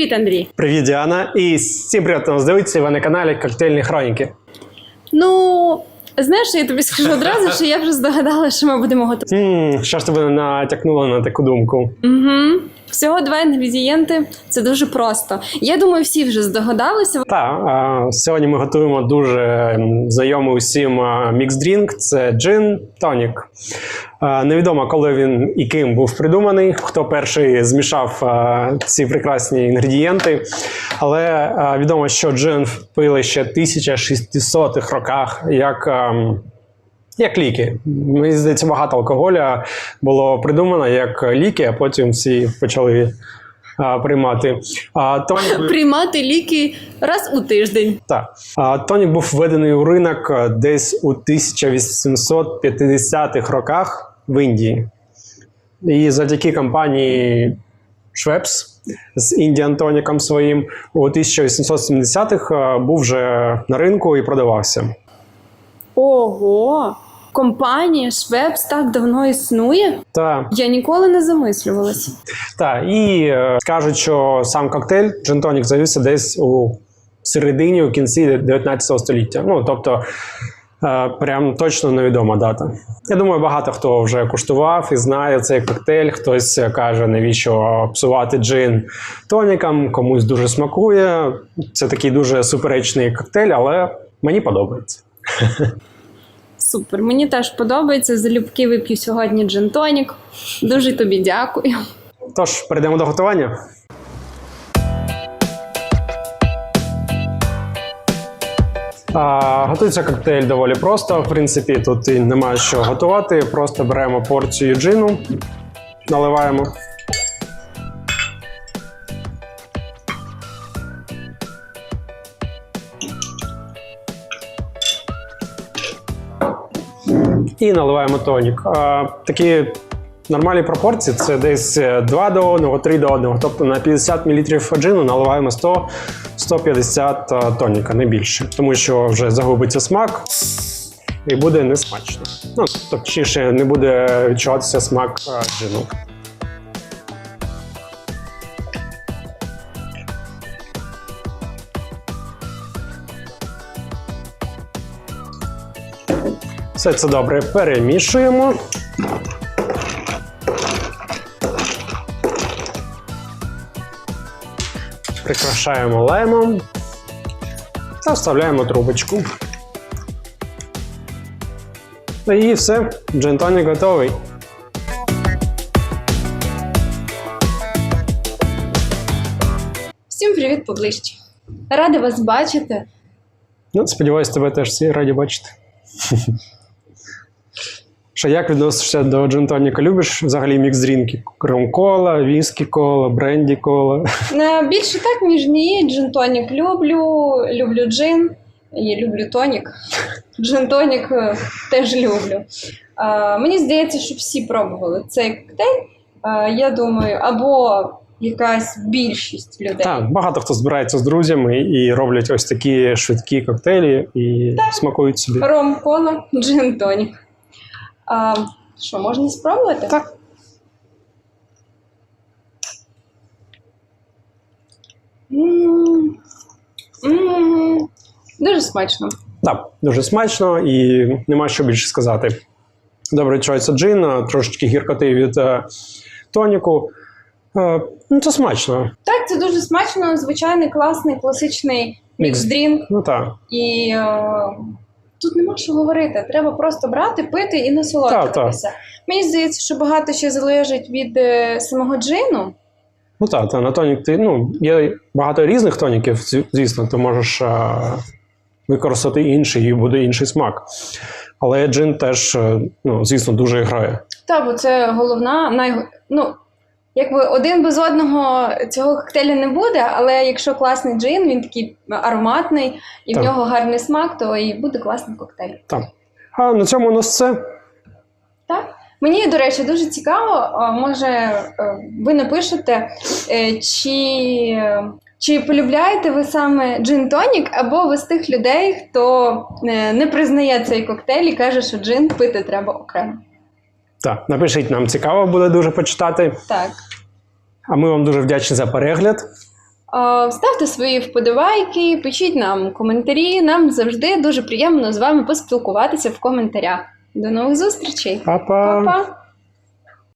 Привіт, Андрій. Привіт, Діана, і всім привіт, хто нас дивиться, ви на каналі Коктейльні Хроніки. Ну, знаєш, я тобі скажу одразу, що я вже здогадала, що ми будемо готувати. Що ж тебе натякнуло на таку думку? Угу. Всього два інгредієнти. Це дуже просто. Я думаю, всі вже здогадалися. Так, сьогодні ми готуємо дуже знайомий усім мікс-дрінк. Це джин тонік. Невідомо, коли він і ким був придуманий, хто перший змішав ці прекрасні інгредієнти. Але відомо, що джин пили ще в 1600-х роках як. Як ліки. Мені здається, багато алкоголя було придумано як ліки, а потім всі почали а, приймати. А, тонік, Приймати ліки раз у тиждень. так. А, тонік був введений у ринок десь у 1850-х роках в Індії. І завдяки компанії Schweppes з Indian тоніком своїм у 1870-х а, був вже на ринку і продавався. Ого! Компанія Швепс так давно існує. Та Я ніколи не замислювалася. Так, і е, кажуть, що сам коктейль джин-тонік з'явився десь у середині, у кінці 19 століття. Ну, тобто, е, прям точно невідома дата. Я думаю, багато хто вже куштував і знає цей коктейль. Хтось каже, навіщо псувати джин тоніком, комусь дуже смакує. Це такий дуже суперечний коктейль, але мені подобається. Супер, мені теж подобається. Залюбки вип'ю сьогодні джин-тонік. Дуже тобі дякую. Тож, перейдемо до готування. А, готується коктейль доволі просто. В принципі, тут і немає що готувати. Просто беремо порцію джину, наливаємо. І наливаємо тонік. Такі нормальні пропорції це десь 2 до 1, 3 до 1. Тобто на 50 мл джину наливаємо 100 150 тоніка, не більше. Тому що вже загубиться смак і буде несмачно. Ну, точніше, не буде відчуватися смак джину. Все це добре перемішуємо. Прикрашаємо лаймом та вставляємо трубочку. І все, джентонік готовий. Всім привіт поближче. Рада вас бачити. Ну, сподіваюсь, тебе теж всі раді бачити. Що як відносишся до джентоніка? Любиш взагалі мікс-дрінки? Крем кола, віскі кола, бренді кола. Е, Більше так, ніж ні. Джин-тонік люблю, люблю джин і люблю тонік. Джин-тонік е, теж люблю. Е, Мені здається, що всі пробували цей коктейль. Я думаю, або якась більшість людей. Так, багато хто збирається з друзями і роблять ось такі швидкі коктейлі і смакують собі. Ром кола, джин-тонік. А, що, можна спробувати? Так. М, м, Дуже смачно. Так, дуже смачно і нема що більше сказати. Добре відчувається джин, трошечки гіркоти від е, тоніку. Е, ну, це смачно. Так, це дуже смачно, звичайний класний класичний мікс-дрінк. Ну так. І е, тут нема що говорити. Треба просто брати, пити і насолоджуватися. Мені здається, що багато ще залежить від е, самого джину. Ну так, та на тонік ти ну, є багато різних тоніків, звісно, ти можеш е, використати інший і буде інший смак. Але джин теж, е, ну, звісно, дуже грає. Та, бо це головна, най... ну, якби один без одного цього коктейля не буде, але якщо класний джин, він такий ароматний і Так. в нього гарний смак, то і буде класний коктейль. Так. А на цьому у нас все. Так? Мені, до речі, дуже цікаво, може, е, ви напишете, е, чи, чи полюбляєте ви саме джин-тонік, або ви з тих людей, хто е, не признає цей коктейль і каже, що джин пити треба окремо. Так, напишіть, нам цікаво буде дуже почитати. Так. А ми вам дуже вдячні за перегляд. Ставте свої вподобайки, пишіть нам коментарі. Нам завжди дуже приємно з вами поспілкуватися в коментарях. До нових зустрічей! Па-па! Па-па!